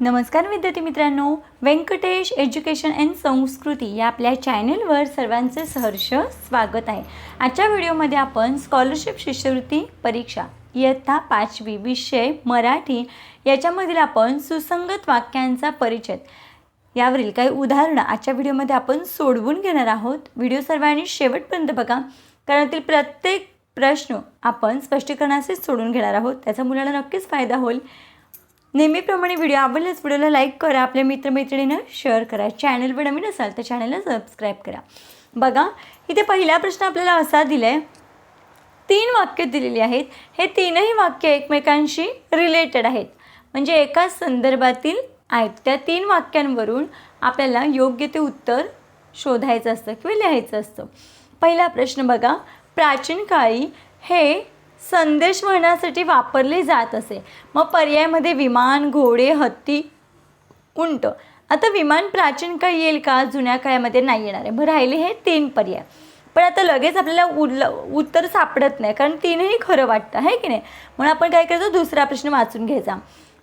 नमस्कार विद्यार्थी मित्रांनो व्यंकटेश एज्युकेशन अँड संस्कृती या आपल्या चॅनलवर सर्वांचे सहर्ष स्वागत आहे. आजच्या व्हिडिओमध्ये आपण स्कॉलरशिप शिष्यवृत्ती परीक्षा इयत्ता पाचवी विषय मराठी याच्यामधील आपण सुसंगत वाक्यांचा परिचय. यावरील काही उदाहरणं आजच्या व्हिडिओमध्ये आपण सोडवून घेणार आहोत. व्हिडिओ सर्वांनी शेवटपर्यंत बघा कारण यातील प्रत्येक प्रश्न आपण स्पष्टीकरणाचे सोडून घेणार आहोत. त्याचा मुलाला नक्कीच फायदा होईल. नेहमीप्रमाणे व्हिडिओ आवडल्यास व्हिडिओला लाईक करा आपल्या मित्रमैत्रिणींना शेअर करा. चॅनलवर नवीन असाल तर चॅनलला सबस्क्राईब करा. बघा इथे पहिला प्रश्न आपल्याला असा दिला आहे तीन वाक्य दिलेली आहेत. हे तीनही वाक्य एकमेकांशी रिलेटेड आहेत. म्हणजे एकाच संदर्भातील आहेत. त्या तीन वाक्यांवरून आपल्याला योग्य ते उत्तर शोधायचं असतं किंवा लिहायचं असतं. पहिला प्रश्न बघा. प्राचीन काळी हे संदेश वहनासाठी वापरले जात असे. मग पर्यायामध्ये विमान घोडे हत्ती उंट. आता विमान प्राचीन काळी येईल का? जुन्या काळामध्ये नाही येणार आहे. मग राहिले हे तीन पर्याय. पण आता लगेच आपल्याला उल उत्तर सापडत नाही कारण तीनही खरं वाटतं आहे की नाही? म्हणून आपण काय करायचं दुसरा प्रश्न वाचून घ्यायचा.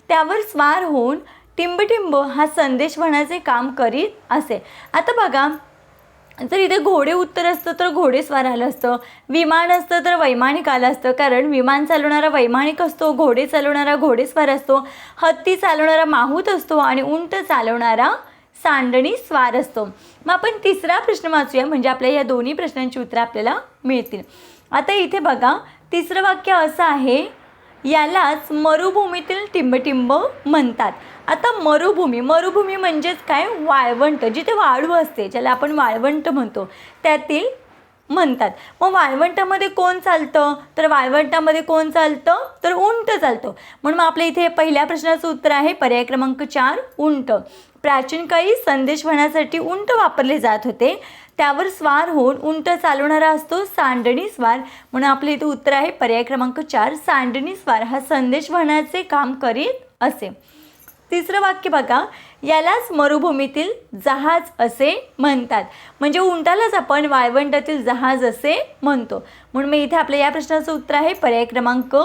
त्यावर स्वार होऊन टिंबटिंब हा संदेश वहनाचे काम करीत असे. आता बघा जर इथे घोडे उत्तर असतं तर घोडेस्वार आलं असतं. विमान असतं तर वैमानिक आलं असतं. कारण विमान चालवणारा वैमानिक असतो घोडे चालवणारा घोडेस्वार असतो हत्ती चालवणारा माहूत असतो आणि उंट चालवणारा सांडणी स्वार असतो. मग आपण तिसरा प्रश्न वाचूया. म्हणजे आपल्या या दोन्ही प्रश्नांची उत्तरं आपल्याला मिळतील. आता इथे बघा तिसरं वाक्य असं आहे यालाच मरुभूमीतील टिंबटिंब म्हणतात. आता मरुभूमी मरुभूमी म्हणजेच काय? वाळवंट जिथे वाळू असते ज्याला आपण वाळवंट म्हणतो त्यातील म्हणतात. मग वाळवंटामध्ये कोण चालतं? तर वाळवंटामध्ये कोण चालतं? तर उंट चालतं. म्हणून मग आपल्या इथे पहिल्या प्रश्नाचं उत्तर आहे पर्याय क्रमांक चार उंट. प्राचीन काळी संदेश वहनासाठी उंट वापरले जात होते. त्यावर स्वार होऊन उंट चालवणारा असतो सांडणी स्वार. म्हणून आपल्या इथे उत्तर आहे पर्याय क्रमांक चार सांडणी स्वार. हा संदेश वाहण्याचे काम करीत असे. तिसरं वाक्य बघा यालाच मरुभूमीतील जहाज असे म्हणतात. म्हणजे उंटालाच आपण वाळवंटातील जहाज असे म्हणतो. म्हणून मी इथे आपल्या या प्रश्नाचं उत्तर आहे पर्याय क्रमांक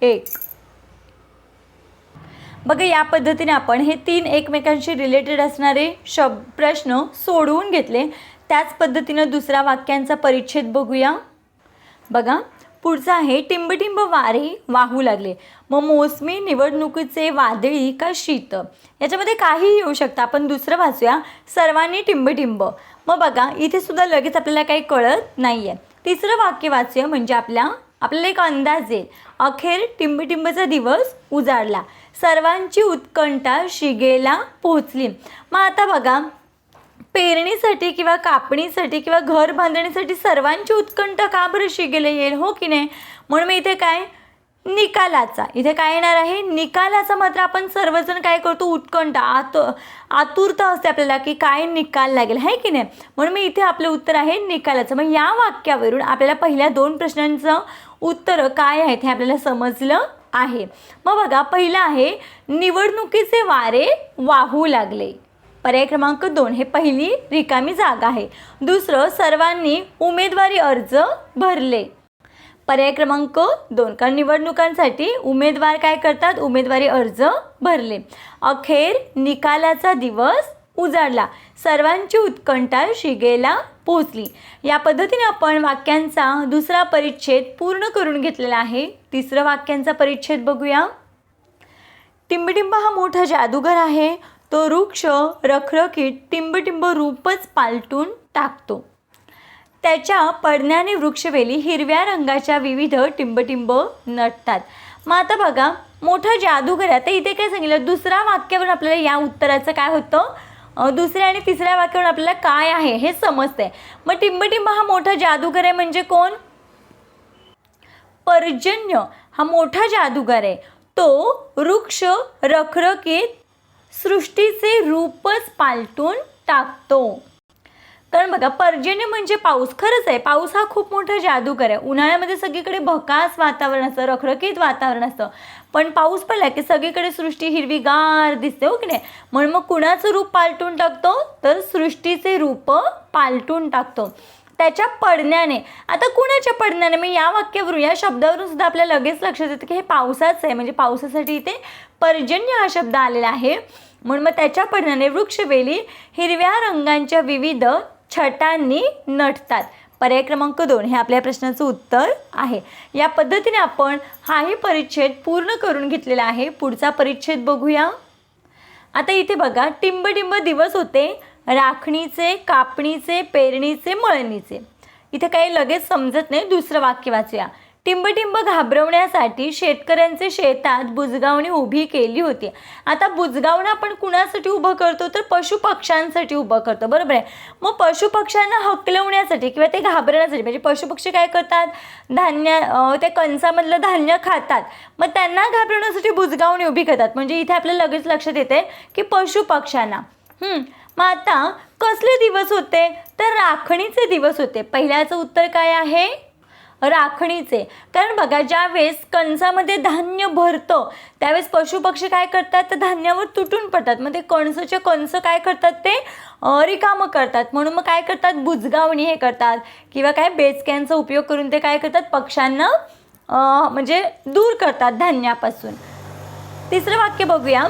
एक. बघा या पद्धतीने आपण हे तीन एकमेकांशी रिलेटेड असणारे शब प्रश्न सोडवून घेतले. त्याच पद्धतीनं दुसरा वाक्यांचा परिच्छेद बघूया. बघा पुढचं आहे टिंबटिंब वारे वाहू लागले. मग मोसमी निवडणुकीचे वादळी का शीत? याच्यामध्ये काहीही येऊ शकतं. आपण दुसरं वाचूया सर्वांनी टिंबटिंब. मग बघा इथे सुद्धा लगेच आपल्याला काही कळत नाही आहे तिसरं वाक्य वाचूया म्हणजे आपल्या आपल्याला एक अंदाज येईल. अखेर टिंबटिंबचा दिवस उजाडला. सर्वांची उत्कंठा शिगेला पोहोचली. मग आता बघा पेरणीसाठी किंवा कापणीसाठी किंवा घर बांधणीसाठी सर्वांची उत्कंठ का बरं शिकेले येईल? हो की नाही? म्हणून मी इथे काय? निकालाचा. इथे काय येणार आहे? निकालाचा मात्र आपण सर्वजण काय करतो? उत्कंठ आत आतुरता असते आपल्याला की काय निकाल लागेल आहे की नाही? म्हणून मी इथे आपलं उत्तर आहे निकालाचं. मग या वाक्यावरून आपल्याला पहिल्या दोन प्रश्नांचं उत्तर काय आहेत हे आपल्याला समजलं आहे. मग बघा पहिलं आहे निवडणुकीचे वारे वाहू लागले. पर्याय क्रमांक दोन हे पहिली रिकामी जागा आहे. दुसरं सर्वांनी उमेदवारी अर्ज भरले. पर्याय क्रमांक दोन कारण निवडणुकांसाठी उमेदवार काय करतात? उमेदवारी अर्ज भरले. अखेर निकालाचा दिवस उजाडला. सर्वांची उत्कंठा शिगेला पोहोचली या पद्धतीने आपण वाक्यांचा दुसरा परिच्छेद पूर्ण करून घेतलेला आहे. तिसरं वाक्यांचा परिच्छेद बघूया. टिंबटिंबा हा मोठा जादूगर आहे. तो वृक्ष रखरखीत टिंबटिंब रूपच पालटून टाकतो. त्याच्या पडण्याने वृक्षवेली हिरव्या रंगाच्या विविध टिंबटिंब नटतात. मग आता बघा मोठा जादूगर आहे. आता इथे काय सांगितलं? दुसऱ्या वाक्यावरून आपल्याला या उत्तराचं काय होतं? दुसऱ्या आणि तिसऱ्या वाक्यावर आपल्याला काय आहे हे समजतंय. मग टिंबटिंब हा मोठा जादूगर आहे म्हणजे कोण? पर्जन्य हा मोठा जादूगार आहे. तो वृक्ष रखरखीत सृष्टीचे रूपच पालटून टाकतो. कारण बघा पर्जन्य म्हणजे पाऊस. खरंच आहे पाऊस हा खूप मोठा जादूगर आहे. उन्हाळ्यामध्ये सगळीकडे भकास वातावरण असतं रखरखीत वातावरण असतं. पण पाऊस पडला की सगळीकडे सृष्टी हिरवीगार दिसते हो की नाही? म्हणून मग कुणाचं रूप पालटून टाकतो? तर सृष्टीचे रूप पालटून टाकतो. त्याच्या पडण्याने. आता कुणाच्या पडण्याने? मी या वाक्यावरून या शब्दावरून सुद्धा आपल्या लगेच लक्षात येतं की हे पावसाचं आहे. म्हणजे पावसासाठी इथे पर्जन्य हा शब्द आलेला आहे. म्हणून मग त्याच्या पडण्याने वृक्षवेली हिरव्या रंगांच्या विविध छटांनी नटतात. पर्याय क्रमांक दोन हे आपल्या प्रश्नाचं उत्तर आहे. या पद्धतीने आपण हाही परिच्छेद पूर्ण करून घेतलेला आहे. पुढचा परिच्छेद बघूया. आता इथे बघा टिंबटिंब दिवस होते. राखणीचे कापणीचे पेरणीचे मळणीचे. इथे काही लगेच समजत नाही दुसरं वाक्य वाचूया. टिंबटिंब घाबरवण्यासाठी शेतकऱ्यांचे शेतात बुजगावणी उभी केली होती. आता बुजगावणं आपण कुणासाठी उभं करतो? तर पशुपक्ष्यांसाठी उभं करतो. बरोबर आहे? मग पशुपक्ष्यांना हकलवण्यासाठी किंवा ते घाबरण्यासाठी म्हणजे पशुपक्षी काय करतात? धान्य त्या कणसामधलं धान्य खातात. मग त्यांना घाबरवण्यासाठी बुजगावणी उभी करतात. म्हणजे इथे आपल्याला लगेच लक्षात येते की पशुपक्ष्यांना मग आता कसले दिवस होते? तर राखणीचे दिवस होते. पहिल्याचं उत्तर काय आहे? राखणीचे. कारण बघा ज्यावेळेस कणसामध्ये धान्य भरतं त्यावेळेस पशुपक्षी काय करतात? तर धान्यावर तुटून पडतात. मग ते कणसाचे कणस काय करतात ते? रिकामं करतात. म्हणून मग काय करतात? बुजगावणी हे करतात. किंवा काय बेचक्यांचा उपयोग करून ते काय करतात? पक्ष्यांना म्हणजे दूर करतात धान्यापासून. तिसरं वाक्य बघूया.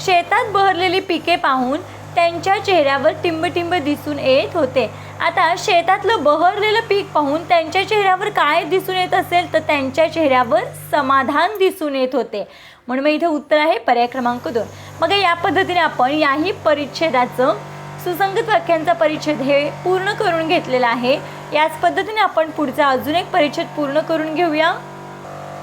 शेतात बहरलेली पिके पाहून त्यांच्या चेहऱ्यावर टिंबटिंब दिसून येत होते. आता शेतातलं बहरलेलं पीक पाहून त्यांच्या चेहऱ्यावर काय दिसून येत असेल तर त्यांच्या चेहऱ्यावर समाधान दिसून येत होते. म्हणून मग इथे उत्तर आहे पर्याय क्रमांक दोन. मग या पद्धतीने आपण याही परिच्छेदाचं सुसंगत वाक्यांचा परिच्छेद हे पूर्ण करून घेतलेला आहे. याच पद्धतीने आपण पुढचा अजून एक परिच्छेद पूर्ण करून घेऊया.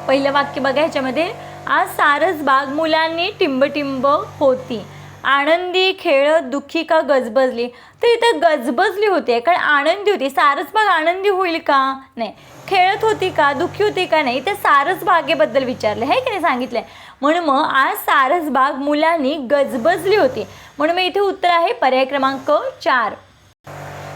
पहिलं वाक्य बघा ह्याच्यामध्ये आज सारस बाग मुलांनी टिंबटिंब होती. आनंदी खेळत दुःखी का गजबजली? तर इथं गजबजली होती कारण आनंदी होती. सारस बाग आनंदी होईल का? नाही. खेळत होती का? दुःखी होती का? नाही. ते सारस बागेबद्दल विचारलं. हे की नाही? सांगितलंय. म्हणून मग आज सारस बाग मुलांनी गजबजली होती. म्हणून मग इथे उत्तर आहे पर्याय क्रमांक चार.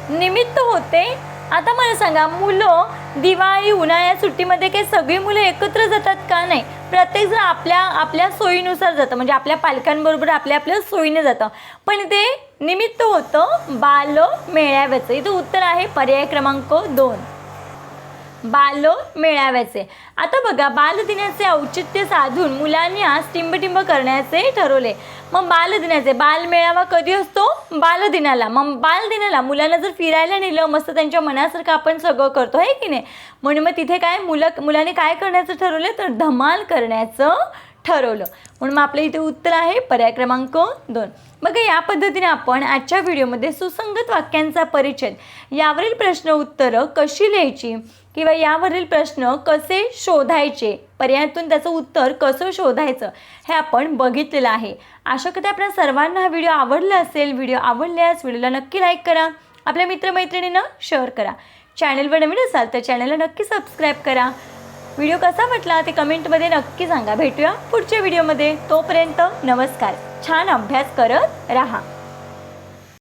निमित्त होते. आता मला सांगा मुलं दिवाळी उन्हाळ्या सुट्टीमध्ये काही सगळी मुलं एकत्र जातात का नाही? प्रत्येकजण आपल्या आपल्या सोयीनुसार जातं. म्हणजे आपल्या पालकांबरोबर आपल्या आपल्या सोयीने जातं. पण ते निमित्त होतं बाल मेळाव्याचं इथं उत्तर आहे पर्याय क्रमांक दोन. बाल मेळाव्याचे आता बघा बालदिनाचे औचित्य साधून मुलांनी आज टिंबटिंब करण्याचे ठरवले. मग बालदिनाचे बालमेळावा कधी असतो? बालदिनाला. मग बालदिनाला मुलांना जर फिरायला नेलं मस्त त्यांच्या मनासारखं आपण सगळं करतो आहे की नाही? म्हणून मग तिथे काय मुलं मुलाने काय करण्याचं ठरवलं? तर धमाल करण्याचं ठरवलं. म्हणून मग आपल्या इथे उत्तर आहे पर्याय क्रमांक दोन. मग या पद्धतीने आपण आजच्या व्हिडिओमध्ये सुसंगत वाक्यांचा परिच्छेद यावरील प्रश्न उत्तरं कशी लिहायची किंवा यावरील प्रश्न कसे शोधायचे पर्यायातून त्याचं उत्तर कसं शोधायचं हे आपण बघितलेलं आहे. आशा करते आपल्या सर्वांना हा व्हिडिओ आवडला असेल व्हिडिओ आवडल्यास व्हिडिओला नक्की लाईक करा आपल्या मित्रमैत्रिणींना शेअर करा. चॅनलवर नवीन असाल तर चॅनलला नक्की सबस्क्राईब करा. व्हिडिओ कसा वाटला ते कमेंटमध्ये नक्की सांगा. भेटूया पुढच्या व्हिडिओमध्ये. तोपर्यंत नमस्कार. छान अभ्यास करत राहा.